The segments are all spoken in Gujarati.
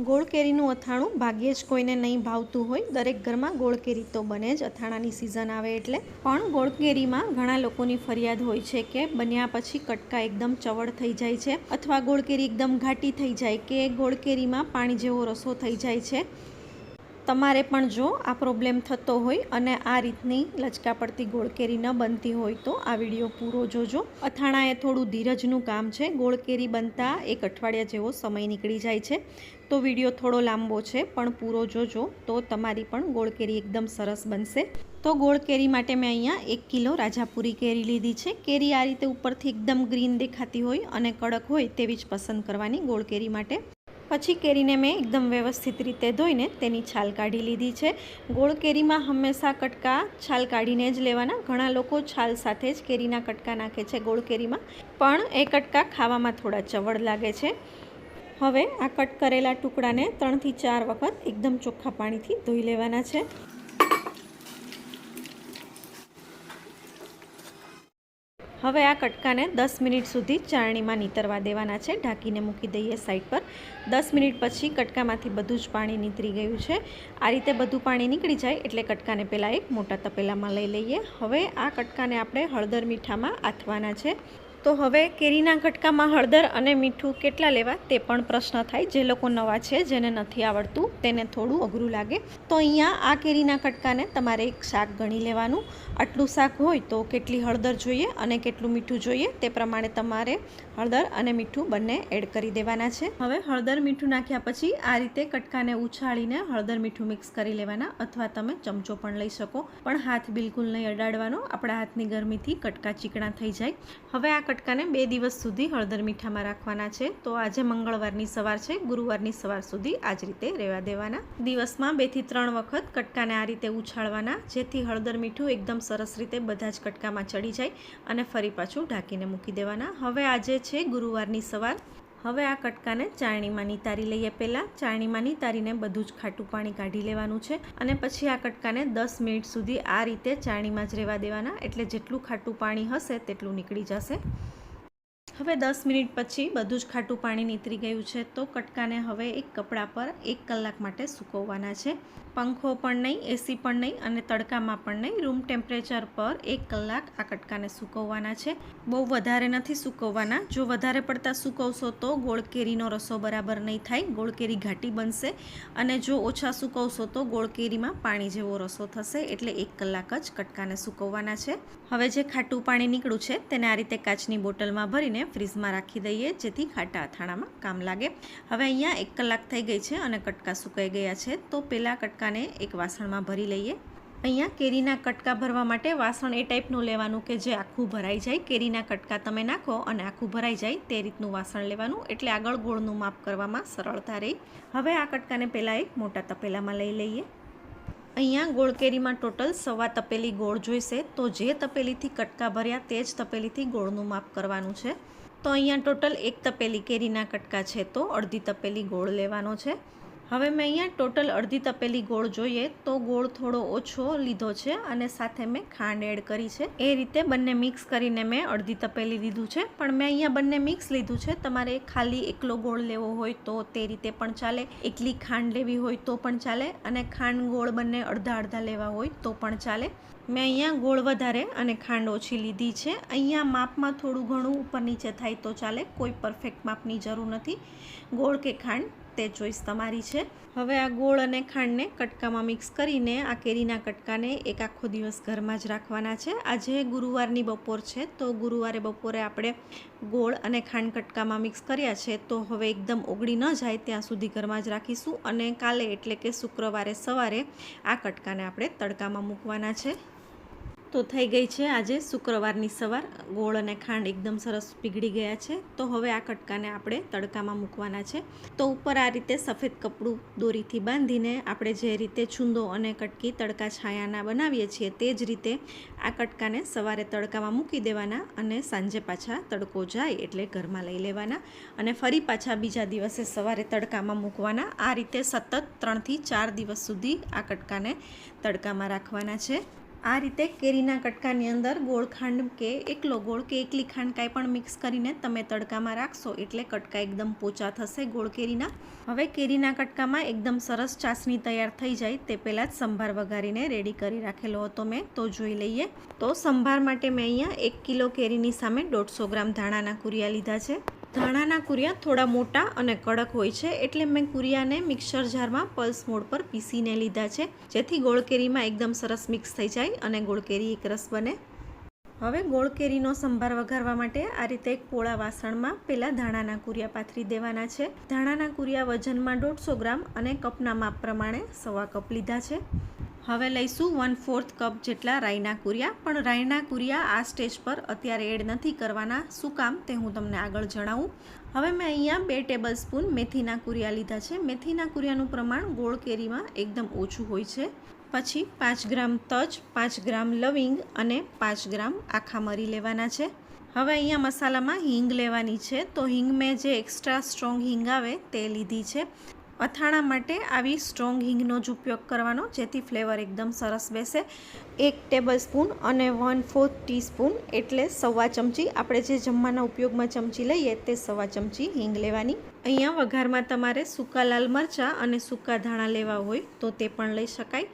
ગોળ કેરીનું અથાણું ભાગ્યે જ કોઈને નહીં ભાવતું હોય. દરેક ઘરમાં ગોળ કેરી તો બને જ. અથાણાની સિઝન આવે એટલે. પણ ગોળ કેરીમાં ઘણા લોકોની ફરિયાદ હોય છે કે બન્યા પછી કટકા એકદમ ચવડ થઈ જાય છે. અથવા ગોળ કેરી એકદમ ઘાટી થઈ જાય કે ગોળ કેરીમાં પાણી જેવો રસો થઈ જાય છે. તમારે પણ જો આ પ્રોબ્લેમ થતો હોય અને આ રીતની લચકા પડતી ગોળ કેરી ન બનતી હોય તો આ વીડિયો પૂરો જોજો. અથાણાએ થોડું ધીરજનું કામ છે. ગોળ કેરી બનતા એક અઠવાડિયા જેવો સમય નીકળી જાય છે. તો વીડિયો થોડો લાંબો છે, પણ પૂરો જોજો તો તમારી પણ ગોળ કેરી એકદમ સરસ બનશે. તો ગોળ કેરી માટે મેં અહીંયા એક કિલો રાજાપુરી કેરી લીધી છે. કેરી આ રીતે ઉપરથી એકદમ ગ્રીન દેખાતી હોય અને કડક હોય તેવી જ પસંદ કરવાની ગોળ કેરી માટે. પછી કેરીને મેં એકદમ વ્યવસ્થિત રીતે ધોઈને તેની છાલ કાઢી લીધી છે. ગોળ કેરીમાં હંમેશા કટકા છાલ કાઢીને જ લેવાના. ઘણા લોકો છાલ સાથે જ કેરીના કટકા નાખે છે ગોળ કેરીમાં. પણ એ કટકા ખાવામાં થોડા ચવડ લાગે છે. હવે આ કટ કરેલા ટુકડાને ત્રણથી ચાર વખત એકદમ ચોખ્ખા પાણીથી ધોઈ લેવાના છે. હવે આ કટકાને દસ મિનિટ સુધી ચાળણીમાં નીતરવા દેવાના છે. ઢાંકીને મૂકી દઈએ સાઈડ પર. દસ મિનિટ પછી કટકામાંથી બધું જ પાણી નીતરી ગયું છે. આ રીતે બધું પાણી નીકળી જાય એટલે કટકાને પહેલાં એક મોટા તપેલામાં લઈ લઈએ. હવે આ કટકાને આપણે હળદર મીઠામાં આથવાના છે. તો હવે કેરીના કટકામાં હળદર અને મીઠું કેટલા લેવા તે પણ પ્રશ્ન થાય. જે લોકો નવા છે, જેને નથી આવડતું, તેને થોડું અઘરું લાગે. તો અહીંયા આ કેરીના કટકાને તમારે એક શાક ગણી લેવાનું. આટલું શાક હોય તો કેટલી હળદર જોઈએ અને કેટલું મીઠું જોઈએ તે પ્રમાણે તમારે હળદર અને મીઠું બંને એડ કરી દેવાના છે. હવે હળદર મીઠું નાખ્યા પછી આ રીતે કટકાને ઉછાળીને હળદર મીઠું મિક્સ કરી લેવાના અથવા તમે ચમચો પણ લઈ શકો. પણ હાથ બિલકુલ નહીં અડાડવાનો. આપણા હાથની ગરમીથી કટકા ચીકણા થઈ જાય. હવે આ કટકાને બે દિવસ સુધી હળદર મીઠામાં રાખવાના છે. તો આજે મંગળવારની સવાર છે. ગુરુવારની સવાર સુધી આ જ રીતે રહેવા દેવાના. દિવસમાં બેથી ત્રણ વખત કટકાને આ રીતે ઉછાળવાના, જેથી હળદર મીઠું એકદમ સરસ રીતે બધા જ કટકામાં ચડી જાય અને ફરી પાછું ઢાંકીને મૂકી દેવાના. હવે આજે છે ગુરુવારની સવાર. હવે આ કટકાને ચાળણીમાં નિતારી લઈએ પહેલાં. ચાળણીમાં નિતારીને બધું જ ખાટું પાણી કાઢી લેવાનું છે અને પછી આ કટકાને દસ મિનિટ સુધી આ રીતે ચાળણીમાં જ રહેવા દેવાના. એટલે જેટલું ખાટું પાણી હશે તેટલું નીકળી જશે. હવે દસ મિનિટ પછી બધું જ ખાટું પાણી નીતરી ગયું છે તો કટકાને હવે એક કપડા પર એક કલાક માટે સૂકવવાના છે. પંખો પણ નહીં એસી પણ નહીં અને તડકામાં પણ નહીં. રૂમ ટેમ્પરેચર પર એક કલાક આ કટકાને સૂકવવાના છે. બહુ વધારે નથી સૂકવવાના. જો વધારે પડતા સૂકવશો તો ગોળ કેરીનો રસો બરાબર નહીં થાય. ગોળ કેરી ઘાટી બનશે અને જો ઓછા સૂકવશો તો ગોળ કેરીમાં પાણી જેવો રસો થશે. એટલે એક કલાક જ કટકાને સૂકવવાના છે. હવે જે ખાટું પાણી નીકળ્યું છે તેને આ રીતે કાચની બોટલમાં ભરીને ફ્રીઝમાં રાખી દઈએ, જેથી ખાટા અથાણામાં કામ લાગે. હવે અહીંયા એક કલાક થઈ ગઈ છે અને કટકા સુકાઈ ગયા છે. તો પહેલાં કટકાને એક વાસણમાં ભરી લઈએ. અહીંયા કેરીના કટકા ભરવા માટે વાસણ એ ટાઈપનું લેવાનું કે જે આખું ભરાઈ જાય. કેરીના કટકા તમે નાખો અને આખું ભરાઈ જાય તે રીતનું વાસણ લેવાનું. એટલે આગળ ગોળનું માપ કરવામાં સરળતા રહી. હવે આ કટકાને પહેલાં એક મોટા તપેલામાં લઈ લઈએ. અહીંયા ગોળ કેરીમાં ટોટલ સવા તપેલી ગોળ જોઈશે. તો જે તપેલીથી કટકા ભર્યા તે જ તપેલીથી ગોળનું માપ કરવાનું છે. તો અહીંયા ટોટલ એક તપેલી કેરીના કટકા છે. તો અડધી તપેલી ગોળ લેવાનો છે. હવે મેં અહીંયા ટોટલ અડધી તપેલી ગોળ જોઈએ તો ગોળ થોડો ઓછો લીધો છે અને સાથે મેં ખાંડ એડ કરી છે. એ રીતે બંને મિક્સ કરીને મેં અડધી તપેલી લીધું છે. પણ મેં અહીંયા બંને મિક્સ લીધું છે. તમારે ખાલી એકલો ગોળ લેવો હોય તો તે રીતે પણ ચાલે. એકલી ખાંડ લેવી હોય તો પણ ચાલે. અને ખાંડ ગોળ બંને અડધા અડધા લેવા હોય તો પણ ચાલે. મેં અહીંયા ગોળ વધારે અને ખાંડ ઓછી લીધી છે. અહીંયા માપમાં થોડું ઘણું ઉપર નીચે થાય તો ચાલે. કોઈ પરફેક્ટ માપની જરૂર નથી. ગોળ કે ખાંડ. તે ચોઈસ તમારી છે. હવે આ ગોળ અને ખાંડને કટકામાં મિક્સ કરીને આ કેરીના કટકાને એક આખો દિવસ ઘરમાં જ રાખવાના છે. આજે ગુરુવારની બપોર છે, તો ગુરુવારે બપોરે આપણે ગોળ અને ખાંડ કટકામાં મિક્સ કર્યા છે, તો હવે એકદમ ઓગળી ન જાય ત્યાં સુધી ઘરમાં જ રાખીશું અને કાલે એટલે કે શુક્રવારે સવારે આ કટકાને આપણે તડકામાં મૂકવાના છે. તો થઈ ગઈ છે આજે શુક્રવારની સવાર. ગોળ અને ખાંડ એકદમ સરસ પીગળી ગયા છે. તો હવે આ કટકાને આપણે તડકામાં મૂકવાના છે. તો ઉપર આ રીતે સફેદ કપડું દોરીથી બાંધીને આપણે જે રીતે છૂંદો અને કટકી તડકા છાયાના બનાવીએ છીએ તે જ રીતે આ કટકાને સવારે તડકામાં મૂકી દેવાના અને સાંજે પાછા તડકો જાય એટલે ઘરમાં લઈ લેવાના. અને ફરી પાછા બીજા દિવસે સવારે તડકામાં મૂકવાના. આ રીતે સતત ત્રણથી ચાર દિવસ સુધી આ કટકાને તડકામાં રાખવાના છે. આ રીતે કેરીના કટકાની અંદર ગોળ ખાંડ કે એકલો ગોળ કે એકલી ખાંડ કાંઈ પણ મિક્સ કરીને તમે તડકામાં રાખશો એટલે કટકા એકદમ પોચા થશે ગોળ કેરીના. હવે કેરીના કટકામાં એકદમ સરસ ચાસણી તૈયાર થઈ જાય તે પહેલાં જ સંભાર વઘારીને રેડી કરી રાખેલો હતો મેં. તો જોઈ લઈએ. તો સંભાર માટે મેં અહીંયા એક કિલો કેરીની સામે દોઢસો ગ્રામ ધાણાના કુરિયા લીધા છે. ધાણાના કુરિયા થોડા મોટા અને કડક હોય છે એટલે મેં કુરિયાને મિક્સર જારમાં પલ્સ મોડ પર પીસીને લીધા છે. જેથી ગોળકેરીમાં એકદમ સરસ મિક્સ થઈ જાય અને ગોળકેરી એક રસ બને. હવે ગોળકેરીનો સંભાર વઘારવા માટે આ રીતે એક પોળા વાસણમાં પહેલાં ધાણાના કુરિયા પાથરી દેવાના છે. ધાણાના કુરિયા વજનમાં દોઢસો ગ્રામ અને કપના માપ પ્રમાણે સવા કપ લીધા છે. હવે લઈશું વન ફોર્થ કપ જેટલા રાઈના કુરિયા. પણ રાઈના કુરિયા આ સ્ટેજ પર અત્યારે એડ નથી કરવાના. શું કામ? તે હું તમને આગળ જણાવું. હવે મેં અહીંયા બે ટેબલ સ્પૂન મેથીના કુરિયા લીધા છે. મેથીના કુરિયાનું પ્રમાણ ગોળ કેરીમાં એકદમ ઓછું હોય છે. પછી પાંચ ગ્રામ તજ, પાંચ ગ્રામ લવિંગ અને પાંચ ગ્રામ આખા મરી લેવાના છે. હવે અહીંયા મસાલામાં હિંગ લેવાની છે. તો હિંગ મેં જે એક્સ્ટ્રા સ્ટ્રોંગ હિંગ આવે તે લીધી છે. અથાણા માટે આવી સ્ટ્રોંગ હિંગનો જ ઉપયોગ કરવાનો, જેથી ફ્લેવર એકદમ સરસ બેસે. એક ટેબલ સ્પૂન અને વન ફોર્થ ટીસ્પૂન એટલે સવા ચમચી. આપણે જે જમવાના ઉપયોગમાં ચમચી લઈએ તે સવા ચમચી હિંગ લેવાની. અહીંયા વઘારમાં તમારે સૂકા લાલ મરચાં અને સૂકા ધાણા લેવા હોય તો તે પણ લઈ શકાય.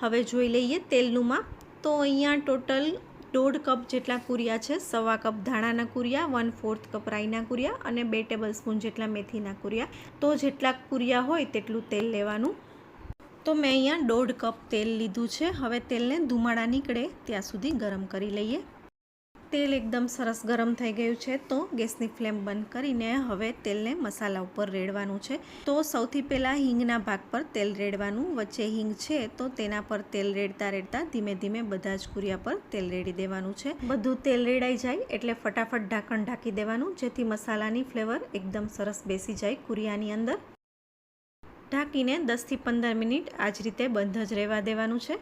હવે જોઈ લઈએ તેલનું માપ. તો અહીંયા ટોટલ દોઢ કપ જેટલા કુરિયા છે, સવા કપ ધાણાના કુરિયા વન ફોર્થ કપ રાઈના કુરિયા અને બે ટેબલ સ્પૂન જેટલા મેથીના કુરિયા. તો જેટલા કુરિયા હોય તેટલું તેલ લેવાનું. તો મેં અહીંયા દોઢ કપ તેલ લીધું છે. હવે તેલને ધુમાડા નીકળે ત્યાં સુધી ગરમ કરી લઈએ. તેલ એકદમ સરસ ગરમ થઈ ગયું છે, તો ગેસની ફ્લેમ બંધ કરીને હવે તેલને મસાલા ઉપર રેડવાનું છે. તો સૌથી પહેલાં હિંગના ભાગ પર તેલ રેડવાનું, વચ્ચે હિંગ છે તો તેના પર તેલ રેડતા રેડતા ધીમે ધીમે બધા જ કુરિયા પર તેલ રેડી દેવાનું છે. બધું તેલ રેડાઈ જાય એટલે ફટાફટ ઢાંકણ ઢાંકી દેવાનું, જેથી મસાલાની ફ્લેવર એકદમ સરસ બેસી જાય કુરિયાની અંદર. ઢાંકીને દસથી પંદર મિનિટ આ જ રીતે બંધ જ રહેવા દેવાનું છે.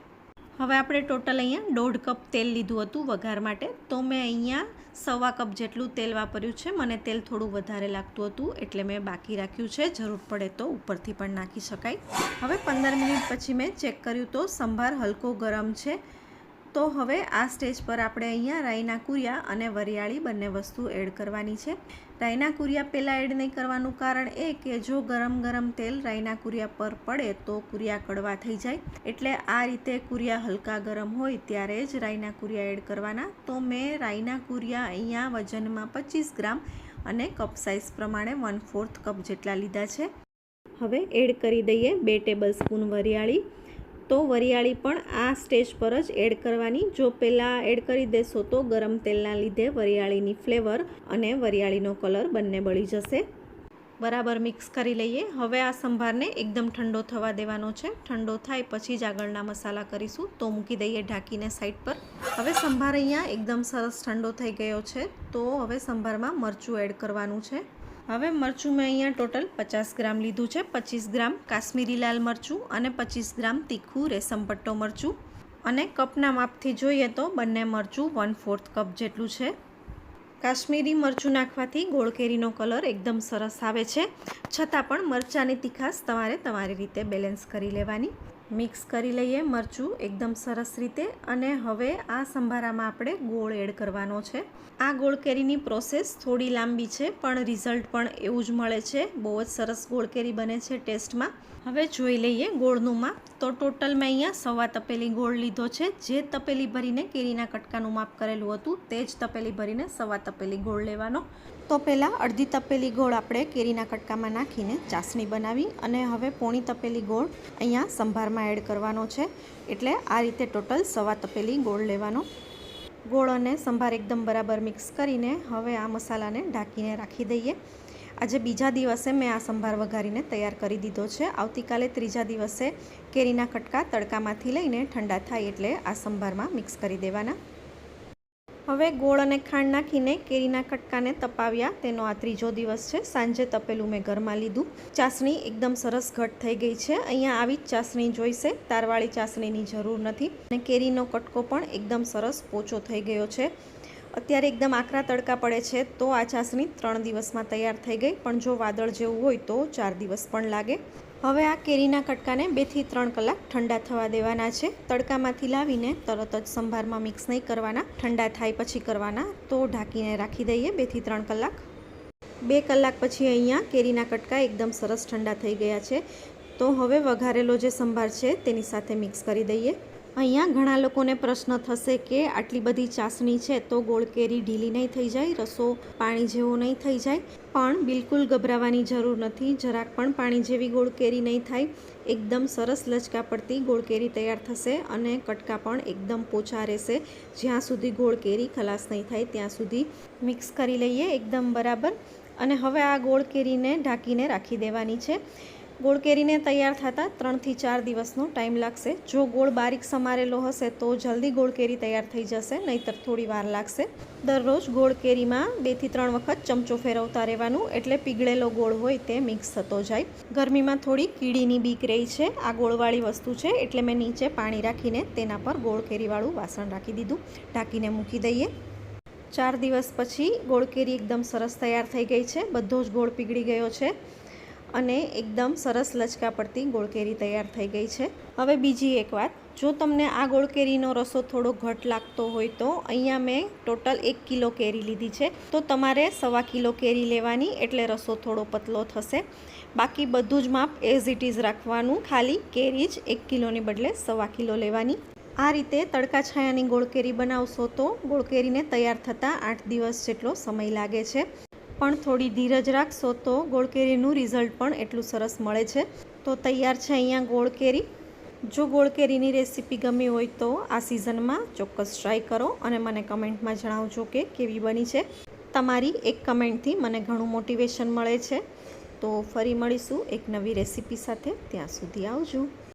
હવે આપણે ટોટલ અહીંયા દોઢ કપ તેલ લીધું હતું વઘાર માટે. તો મેં અહીંયા સવા કપ જેટલું તેલ વાપર્યું છે. મને તેલ થોડું વધારે લાગતું હતું એટલે મેં બાકી રાખ્યું છે. જરૂર પડે તો ઉપરથી પણ નાખી શકાય. હવે પંદર મિનિટ પછી મેં ચેક કર્યું તો સંભાર હલકો ગરમ છે. તો હવે આ સ્ટેજ પર આપણે અહીંયા રાઈના કુરિયા અને વરિયાળી બંને વસ્તુ એડ કરવાની છે. રાઈના કુરિયા પહેલાં એડ નહીં કરવાનું કારણ એ કે જો ગરમ ગરમ તેલ રાઈના કુરિયા પર પડે તો કુરિયા કડવા થઈ જાય. એટલે આ રીતે કુરિયા હલકા ગરમ હોય ત્યારે જ રાઈના કુરિયા એડ કરવાના. તો મેં રાઈના કુરિયા અહીંયા વજનમાં પચીસ ગ્રામ અને કપ સાઇઝ પ્રમાણે વન ફોર્થ કપ જેટલા લીધા છે. હવે એડ કરી દઈએ બે ટેબલ સ્પૂન વરિયાળી. તો વરિયાળી પણ આ સ્ટેજ પર જ એડ કરવાની. જો પહેલાં એડ કરી દેશો તો ગરમ તેલના લીધે વરિયાળીની ફ્લેવર અને વરિયાળીનો કલર બંને બળી જશે. બરાબર મિક્સ કરી લઈએ. હવે આ સંભારને એકદમ ઠંડો થવા દેવાનો છે. ઠંડો થાય પછી જ આગળના મસાલા કરીશું. તો મૂકી દઈએ ઢાંકીને સાઈડ પર. હવે સંભાર અહીંયા એકદમ સરસ ઠંડો થઈ ગયો છે. તો હવે સંભારમાં મરચું એડ કરવાનું છે. હવે મરચું મેં અહીંયા ટોટલ પચાસ ગ્રામ લીધું છે, પચીસ ગ્રામ કાશ્મીરી લાલ મરચું અને પચીસ ગ્રામ તીખું રેસમપટ્ટો મરચું. અને કપના માપથી જોઈએ તો બંને મરચું વન ફોર્થ કપ જેટલું છે. કાશ્મીરી મરચું નાખવાથી ગોળ કેરીનો કલર એકદમ સરસ આવે છે. છતાં પણ મરચાંની તીખાશ તમારે તમારી રીતે બેલેન્સ કરી લેવાની. મિક્સ કરી લઈએ મરચું એકદમ સરસ રીતે અને હવે આ સંભારામાં આપણે ગોળ એડ કરવાનો છે. આ ગોળ કેરીની પ્રોસેસ થોડી લાંબી છે, પણ રિઝલ્ટ પણ એવું જ મળે છે. બહુ જ સરસ ગોળ કેરી બને છે ટેસ્ટમાં. હવે જોઈ લઈએ ગોળનું માપ તો ટોટલ મેં અહીંયા સવા તપેલી ગોળ લીધો છે. જે તપેલી ભરીને કેરીના કટકાનું માપ કરેલું હતું, તે જ તપેલી ભરીને સવા તપેલી ગોળ લેવાનો. તો પહેલાં અડધી તપેલી ગોળ આપણે કેરીના કટકામાં નાખીને ચાસણી બનાવી અને હવે પોણી તપેલી ગોળ અહીંયા સંભારમાં એડ કરવાનો છે. એટલે આ રીતે ટોટલ સવા તપેલી ગોળ લેવાનો. ગોળ અને સંભાર એકદમ બરાબર મિક્સ કરીને હવે આ મસાલાને ઢાંકીને રાખી દઈએ. આજે બીજા દિવસે મેં આ સંભાર વઘારીને તૈયાર કરી દીધો છે. આવતીકાલે ત્રીજા દિવસે કેરીના કટકા તડકામાંથી લઈને ઠંડા થાય એટલે આ સંભારમાં મિક્સ કરી દેવાના. હવે ગોળ અને ખાંડ નાખીને કેરીના કટકાને તપાવ્યા. તેનો આ ત્રીજો દિવસ છે. સાંજે તપેલું મેં ઘરમાં લીધું. ચાસણી એકદમ સરસ ઘટ થઈ ગઈ છે. અહીંયા આવી જ ચાસણી જોઈશે. તારવાળી ચાસણીની જરૂર નથી. અને કેરીનો કટકો પણ એકદમ સરસ પોચો થઈ ગયો છે. અત્યારે એકદમ આકરા તડકા પડે છે, તો આ ચાસણી ત્રણ દિવસમાં તૈયાર થઈ ગઈ. પણ જો વાદળ જેવું હોય તો ચાર દિવસ પણ લાગે. હવે આ કેરીના કટકાને બેથી ત્રણ કલાક ઠંડા થવા દેવાના છે. તડકામાંથી લાવીને તરત જ સંભારમાં મિક્સ નહીં કરવાના. ઠંડા થાય પછી કરવાના. તો ઢાંકીને રાખી દઈએ બેથી ત્રણ કલાક. બે કલાક પછી અહીંયા કેરીના કટકા એકદમ સરસ ઠંડા થઈ ગયા છે. તો હવે વઘારેલો જે સંભાર છે તેની સાથે મિક્સ કરી દઈએ. અહીંયા ઘણા લોકોને પ્રશ્ન થશે કે આટલી બધી ચાસણી છે તો ગોળ કેરી ઢીલી નહીં થઈ જાય, રસો પાણી જેવો નહીં થઈ જાય. પણ બિલકુલ ગભરાવાની જરૂર નથી. જરાક પણ પાણી જેવી ગોળ કેરી નહીં થાય. એકદમ સરસ લચકા પડતી ગોળ કેરી તૈયાર થશે અને કટકા પણ એકદમ પોચા રહેશે. જ્યાં સુધી ગોળ કેરી ખલાસ નહીં થાય, ત્યાં સુધી મિક્સ કરી લઈએ એકદમ બરાબર. અને હવે આ ગોળ કેરીને ઢાંકીને રાખી દેવાની છે. ગોળ કેરીને તૈયાર થતાં ત્રણથી ચાર દિવસનો ટાઈમ લાગશે. જો ગોળ બારીક સમારેલો હશે તો જલ્દી ગોળ કેરી તૈયાર થઈ જશે, નહીંતર થોડી વાર લાગશે. દરરોજ ગોળ કેરીમાં બેથી ત્રણ વખત ચમચો ફેરવતા રહેવાનું એટલે પીગળેલો ગોળ હોય તે મિક્સ થતો જાય. ગરમીમાં થોડી કીડીની બીક રહી છે. આ ગોળવાળી વસ્તુ છે એટલે મેં નીચે પાણી રાખીને તેના પર ગોળ કેરીવાળું વાસણ રાખી દીધું. ઢાંકીને મૂકી દઈએ. ચાર દિવસ પછી ગોળ કેરી એકદમ સરસ તૈયાર થઈ ગઈ છે. બધો જ ગોળ પીગળી ગયો છે. અને એકદમ સરસ લચકા પડતી ગોળકેરી તૈયાર થઈ ગઈ છે. હવે બીજી એક વાત, જો તમને આ ગોળ કેરીનો રસો થોડો ઘટ લાગતો હોય તો અહીંયા મેં ટોટલ એક કિલો કેરી લીધી છે. તો તમારે સવા કિલો કેરી લેવાની એટલે રસો થોડો પતલો થશે. બાકી બધું જ માપ એઝ ઇટ ઇઝ રાખવાનું. ખાલી કેરી જ એક કિલોની બદલે સવા કિલો લેવાની. આ રીતે તડકા છાયાની ગોળકેરી બનાવશો તો ગોળકેરીને તૈયાર થતાં આઠ દિવસ જેટલો સમય લાગે છે. પણ થોડી ધીરજ રાખશો તો ગોળ કેરીનું રિઝલ્ટ પણ એટલું સરસ મળે છે. તો તૈયાર છે અહીંયા ગોળ કેરી જો ગોળ કેરીની રેસીપી ગમી હોય તો આ સિઝનમાં ચોક્કસ ટ્રાય કરો અને મને કમેન્ટમાં જણાવજો કે કેવી બની છે. તમારી એક કમેન્ટથી મને ઘણું મોટિવેશન મળે છે. તો ફરી મળીશું એક નવી રેસીપી સાથે. ત્યાં સુધી આવજો.